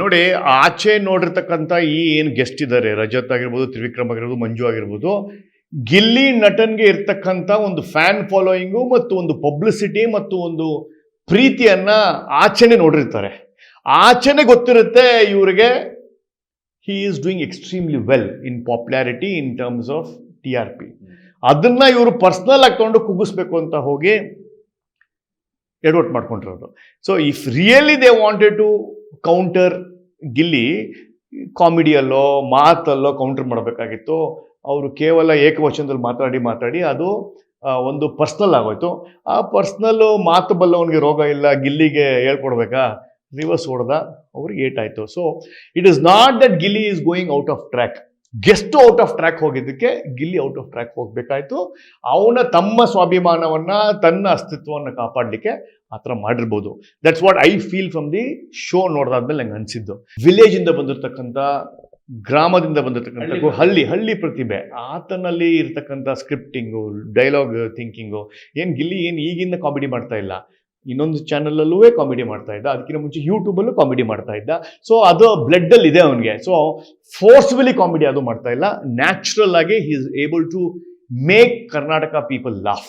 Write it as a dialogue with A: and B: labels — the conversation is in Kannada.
A: ನೋಡಿ, ಆಚೆ ನೋಡಿರ್ತಕ್ಕಂಥ ಈ ಏನು ಗೆಸ್ಟ್ ಇದ್ದಾರೆ ರಜತ್ ಆಗಿರ್ಬೋದು, ತ್ರಿವಿಕ್ರಮ್ ಆಗಿರ್ಬೋದು, ಮಂಜು ಆಗಿರ್ಬೋದು, ಗಿಲ್ಲಿ ನಟನ್ಗೆ ಇರ್ತಕ್ಕಂಥ ಒಂದು ಫ್ಯಾನ್ ಫಾಲೋಯಿಂಗು ಮತ್ತು ಒಂದು ಪಬ್ಲಿಸಿಟಿ ಮತ್ತು ಒಂದು ಪ್ರೀತಿಯನ್ನ ಆಚೆನೆ ನೋಡಿರ್ತಾರೆ. ಆಚೆನೆ ಗೊತ್ತಿರುತ್ತೆ ಇವರಿಗೆ he is doing extremely well in popularity in terms of T R P ಅದನ್ನ ಇವರು ಪರ್ಸ್ನಲ್ ಆಗಿ ತಗೊಂಡು ಕುಗ್ಗಿಸ್ಬೇಕು ಅಂತ ಹೋಗಿ ಎಡವಟ್ ಮಾಡ್ಕೊಂಡಿರೋದು. So if really they wanted to counter Gilli ಕಾಮಿಡಿಯಲ್ಲೋ, ಮಾತಲ್ಲೋ ಕೌಂಟರ್ ಮಾಡಬೇಕಾಗಿತ್ತು. ಅವರು ಕೇವಲ ಏಕವಚನದಲ್ಲಿ ಮಾತಾಡಿ ಮಾತಾಡಿ ಅದು ಒಂದು ಪರ್ಸ್ನಲ್ ಆಗೋಯ್ತು. ಆ ಪರ್ಸ್ನಲ್ಲು ಮಾತು ಬಲ್ಲವನಿಗೆ ರೋಗ ಇಲ್ಲ, ಗಿಲ್ಲಿಗೆ ಹೇಳ್ಕೊಡ್ಬೇಕಾ? ರಿವರ್ಸ್ ಹೊಡೆದ, ಅವ್ರಿಗೆ ಏಟಾಯಿತು. So it is not that Gilli is going out of track guest out of track ಹೋಗಿದ್ದಕ್ಕೆ Gilli out of track ಹೋಗ್ಬೇಕಾಯ್ತು. ಅವನ ತಮ್ಮ ಸ್ವಾಭಿಮಾನವನ್ನ ತನ್ನ ಅಸ್ತಿತ್ವವನ್ನು ಕಾಪಾಡಲಿಕ್ಕೆ ಆ ಥರ ಮಾಡಿರ್ಬೋದು. That's what I feel from the show ನೋಡಿದಾದ್ಮೇಲೆ ನಂಗೆ ಅನಿಸಿದ್ದು. ವಿಲೇಜ್ ಇಂದ ಬಂದಿರತಕ್ಕಂಥ ಗ್ರಾಮದಿಂದ ಬಂದಿರತಕ್ಕಂಥ
B: ಹಳ್ಳಿ
A: ಹಳ್ಳಿ ಹಳ್ಳಿ ಪ್ರತಿಭೆ. ಆತನಲ್ಲಿ ಇರತಕ್ಕಂಥ ಸ್ಕ್ರಿಪ್ಟಿಂಗು ಡೈಲಾಗ್ ಥಿಂಕಿಂಗು ಏನು ಗಿಲ್ಲಿ ಏನು ಈಗಿಂದ ಕಾಮಿಡಿ ಮಾಡ್ತಾ ಇಲ್ಲ. ಇನ್ನೊಂದು ಚಾನಲಲ್ಲೂ ಕಾಮಿಡಿ ಮಾಡ್ತಾ ಇದ್ದ. ಅದಕ್ಕಿಂತ ಮುಂಚೆ ಯೂಟ್ಯೂಬಲ್ಲೂ ಕಾಮಿಡಿ ಮಾಡ್ತಾ ಇದ್ದ. ಸೊ ಅದು ಬ್ಲಡ್ಡಲ್ಲಿ ಇದೆ ಅವನಿಗೆ. ಸೊ ಫೋರ್ಸ್ಫುಲಿ ಕಾಮಿಡಿ ಅದು ಮಾಡ್ತಾ ಇಲ್ಲ. ನ್ಯಾಚುರಲ್ ಆಗಿ he is able to make Karnataka people laugh